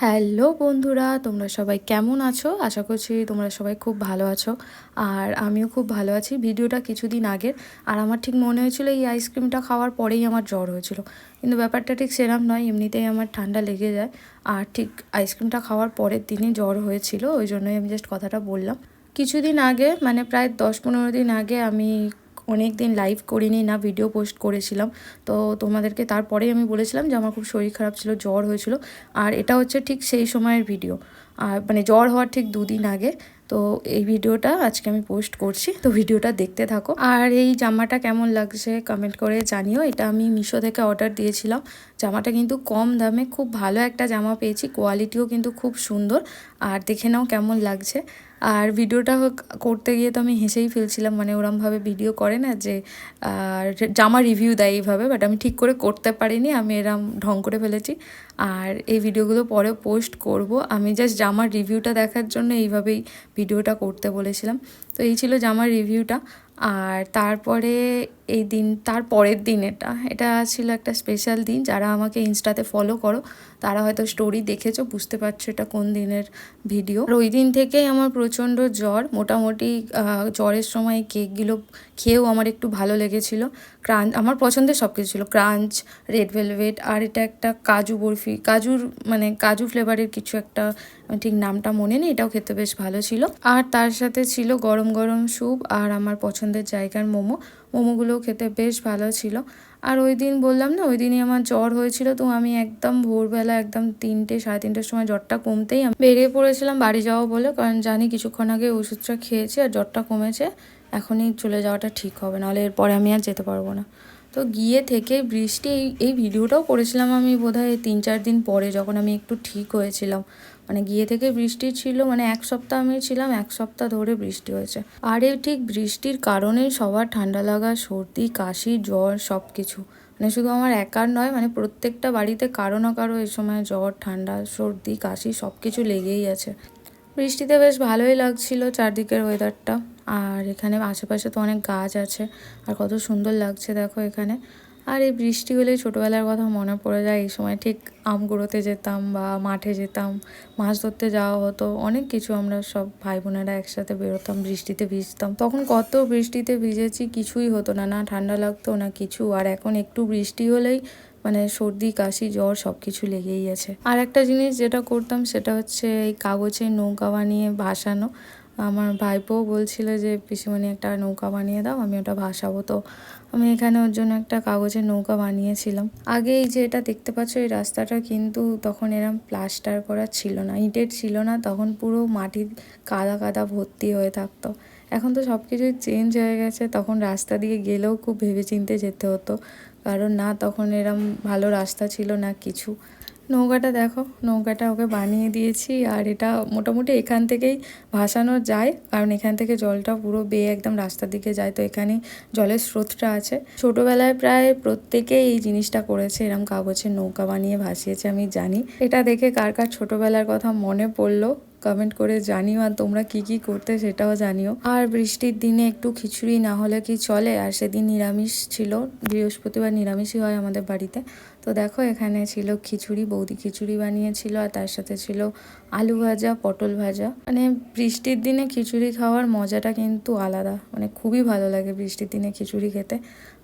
Hello বন্ধুরা, তোমরা সবাই কেমন আছো? আশা করছি তোমরা সবাই খুব ভালো আছো। আর আমিও খুব ভালো আছি। ভিডিওটা কিছুদিন আগের। আর আমার ঠিক মনে হয়েছিল এই আইসক্রিমটা খাওয়ার পরেই আমার জ্বর হয়েছিল। কিন্তু ব্যাপারটা ঠিক সেরাম নয়, এমনিতেই আমার ঠান্ডা লেগে যায়। আর ঠিক আইসক্রিমটা খাওয়ার পরের দিনই জ্বর হয়েছিল, ওই জন্যই আমি জাস্ট কথাটা বললাম। কিছুদিন আগে মানে প্রায় দশ পনেরো দিন আগে আমি অনেক দিন লাইভ করিনি, না ভিডিও পোস্ট করেছিলাম। তো তোমাদেরকে তারপরেই আমি বলেছিলাম যে আমার খুব শরীর খারাপ ছিল, জ্বর হয়েছিল। আর এটা হচ্ছে ঠিক সেই সময়ের ভিডিও আর মানে জ্বর হওয়ার ঠিক দুদিন আগে। তো এই ভিডিওটা আজকে আমি পোস্ট করছি। তো ভিডিওটা দেখতে থাকো। আর এই জামাটা কেমন লাগছে কমেন্ট করে জানিও। এটা আমি মিশো থেকে অর্ডার দিয়েছিলাম। জামাটা কিন্তু কম দামে, খুব ভালো একটা জামা পেয়েছি। কোয়ালিটিও কিন্তু খুব সুন্দর। আর দেখে নাও কেমন লাগছে। আর ভিডিওটা করতে গিয়ে তো আমি হেসেই ফেলছিলাম মানে ওরমভাবে ভিডিও করে না যে জামা রিভিউ দেয় এইভাবে বাট আমি ঠিক করে করতে পারিনি, আমি এরম ঢং করে ফেলেছি। আর এই ভিডিওগুলো পরে পোস্ট করব। আমি জাস্ট জামার রিভিউটা দেখার জন্য এইভাবেই ভিডিওটা করতে বলেছিলাম। তো এই ছিল জামার রিভিউটা আর তারপরে এই দিন, তার পরের দিন এটা। এটা ছিল একটা স্পেশাল দিন, যারা আমাকে ইনস্টাতে ফলো করো, তারা হয়তো স্টোরি দেখেছ, বুঝতে পারছ এটা কোন দিনের ভিডিও আর ওই দিন থেকেই আমার প্রচণ্ড জ্বর, মোটামুটি জ্বরের সময় কেকগুলো খেয়েও আমার একটু ভালো লেগেছিল। ক্রাঞ্চ আমার পছন্দের সব কিছু ছিল, ক্রাঞ্চ রেড ভেলভেট আর এটা একটা কাজু বরফি, কাজুর মানে কাজু ফ্লেভারের কিছু একটা ঠিক নামটা মনে নেই, এটাও খেতে বেশ ভালো ছিল। আর তার সাথে ছিল গরম গরম স্যুপ, আর আমার পছন্দের জায়গার মোমো। মোমোগুলোও খেতে বেশ ভালো ছিল। আর ওই দিন বললাম না, ওই দিনই আমার জ্বর হয়েছিল, তো আমি একদম ভোরবেলা একদম তিনটে, সাড়ে তিনটের সময় জ্বরটা কমতেই আমি বেরিয়ে পড়েছিলাম বাড়ি যাওয়া বলে, কারণ জানি কিছুক্ষণ আগে ওষুধটা খেয়েছি আর জ্বরটা কমেছে, এখনই চলে যাওয়াটা ঠিক হবে, নাহলে এরপরে আমি আর যেতে পারব না। তো গিয়ে থেকে বৃষ্টি, এই এই ভিডিওটাও করেছিলাম আমি বোধহয় তিন চার দিন পরে, যখন আমি একটু ঠিক হয়েছিলাম। মানে গিয়ে থেকে বৃষ্টি ছিল মানে এক সপ্তাহ আমি ছিলাম, এক সপ্তাহ ধরে বৃষ্টি হয়েছে। আর এই ঠিক বৃষ্টির কারণেই সবার ঠান্ডা লাগা, সর্দি, কাশি, জ্বর সব কিছু মানে শুধু আমার একার নয় মানে প্রত্যেকটা বাড়িতে কারও না কারও এই সময় জ্বর, ঠান্ডা, সর্দি, কাশি সব কিছু লেগেই আছে। বৃষ্টিতে বেশ ভালোই লাগছিল চারদিকের ওয়েদারটা আর এখানে আশেপাশে তো অনেক গাছ আছে, আর কত সুন্দর লাগছে দেখো এখানে। আর এই বৃষ্টি হলে ছোটোবেলার কথা মনে পড়ে যায়। এই সময় ঠিক আম যেতাম বা মাঠে যেতাম, মাছ ধরতে যাওয়া হতো, অনেক কিছু আমরা সব ভাই বোনেরা একসাথে বেরোতাম, বৃষ্টিতে ভিজতাম। তখন কত বৃষ্টিতে ভিজেছি কিছুই হতো না না ঠান্ডা লাগতো, না কিছু। আর এখন একটু বৃষ্টি হলেই মানে সর্দি, কাশি, জ্বর সব কিছু লেগেই আছে। আর একটা জিনিস যেটা করতাম সেটা হচ্ছে এই কাগজে নৌকা বানিয়ে ভাসানো। আমার ভাইপোও বলছিল যে, পিসিমণি, একটা নৌকা বানিয়ে দাও, আমি ওটা ভাসাবো। তো আমি এখানে ওর জন্য একটা কাগজের নৌকা বানিয়েছিলাম। আগে এই যে এটা দেখতে পাচ্ছ, এই রাস্তাটা কিন্তু তখন এরম প্লাস্টার করা ছিল না, ইটের ছিল না, তখন পুরো মাটির কাদা কাদা ভর্তি হয়ে থাকতো। এখন তো সব কিছুই চেঞ্জ হয়ে গেছে, তখন রাস্তা দিয়ে গেলেও খুব ভেবে চিনতে যেতে হতো, কারণ না, তখন এরম ভালো রাস্তা ছিল না কিছু। নৌকাটা দেখো, নৌকাটা ওকে বানিয়ে দিয়েছি আর এটা মোটামুটি এখান থেকেই ভাসানো যায়। কারণ এখান থেকে জলটা পুরো বেয়ে একদম রাস্তার দিকে যায়, তো এখানে জলের স্রোতটা আছে। ছোটোবেলায় প্রায় প্রত্যেকেই এই জিনিসটা করেছে, এরম কাগজের নৌকা বানিয়ে ভাসিয়েছে, আমি জানি। এটা দেখে কার কার ছোটোবেলার কথা মনে পড়ল কমেন্ট করে জানিও। আর তোমরা কি কি করতে সেটাও জানিও। আর বৃষ্টির দিনে একটু খিচুড়ি না হলে কি চলে? আর সেদিন নিরামিষ ছিল, বৃহস্পতিবার নিরামিষই হয় আমাদের বাড়িতে। তো দেখো, এখানে ছিল খিচুড়ি, বৌদি খিচুড়ি বানিয়েছিল আর তার সাথে ছিল আলু ভাজা, পটল ভাজা। মানে বৃষ্টির দিনে খিচুড়ি খাওয়ার মজাটা কিন্তু আলাদা। মানে খুবই ভালো লাগে বৃষ্টির দিনে খিচুড়ি খেতে।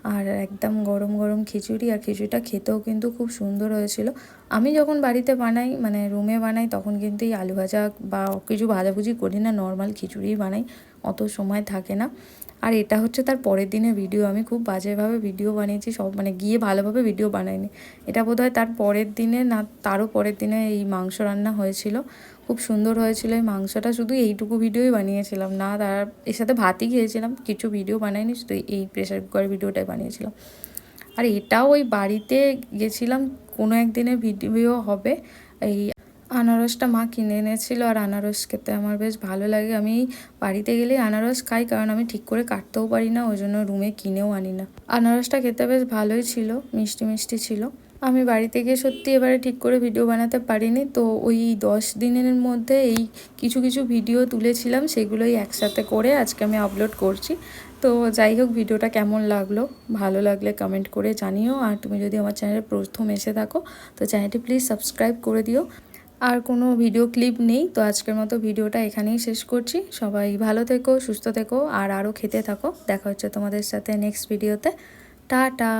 আর একদম গরম গরম খিচুড়ি আর খিচুড়িটা খেতেও কিন্তু খুব সুন্দর হয়েছিল। আমি যখন বাড়িতে বানাই মানে রুমে বানাই, তখন কিন্তু এই আলু ভাজা বা কিছু ভাজাভুজি করি না। নর্মাল খিচুড়িই বানাই, অত সময় থাকে না। আর এটা হচ্ছে তার পরের দিনের ভিডিও আমি খুব বাজেভাবে ভিডিও বানিয়েছি, সব মানে গিয়ে ভালোভাবে ভিডিও বানাইনি। এটা বোধহয় তার পরের দিনে না, তারও পরের দিনে এই মাংস রান্না হয়েছিল। খুব সুন্দর হয়েছিল এই মাংসটা, শুধু এইটুকু ভিডিওই বানিয়েছিলাম। না, তার, এর সাথে ভাতই খেয়েছিলাম, কিছু ভিডিও বানাইনি, শুধু এই প্রেশার কুকার ভিডিওটাই বানিয়েছিলাম। আর এটাও ওই বাড়িতে গেছিলাম, কোনো একদিনের ভিডিও হবে, এই আনারসটা মা কিনে এনেছিল আর আনারস খেতে আমার বেশ ভালো লাগে। আমি বাড়িতে গেলেই আনারস খাই কারণ আমি ঠিক করে কাটতেও পারি না, ওই জন্য রুমে কিনেও আনি না। আনারসটা খেতে বেশ ভালোই ছিল, মিষ্টি মিষ্টি ছিল। আমি বাড়িতে গিয়ে সত্যি এবারে ঠিক করে ভিডিও বানাতে পারিনি, তো ওই দশ দিনের মধ্যে এই কিছু কিছু ভিডিও তুলেছিলাম, সেগুলোই একসাথে করে আজকে আমি আপলোড করছি। তো যাই হোক, ভিডিওটা কেমন লাগল? ভালো লাগলে কমেন্ট করে জানিও। আর তুমি যদি আমার চ্যানেলে প্রথম এসে থাকো, তো চ্যানেলটি প্লিজ সাবস্ক্রাইব করে দিও। আর কোনো ভিডিও ক্লিপ নেই, তো আজকের মতো ভিডিওটা এখানেই শেষ করছি। সবাই ভালো থেকো, সুস্থ থেকো, আর আরও খেতে থাকো। দেখা হচ্ছে তোমাদের সাথে নেক্সট ভিডিওতে টাটা!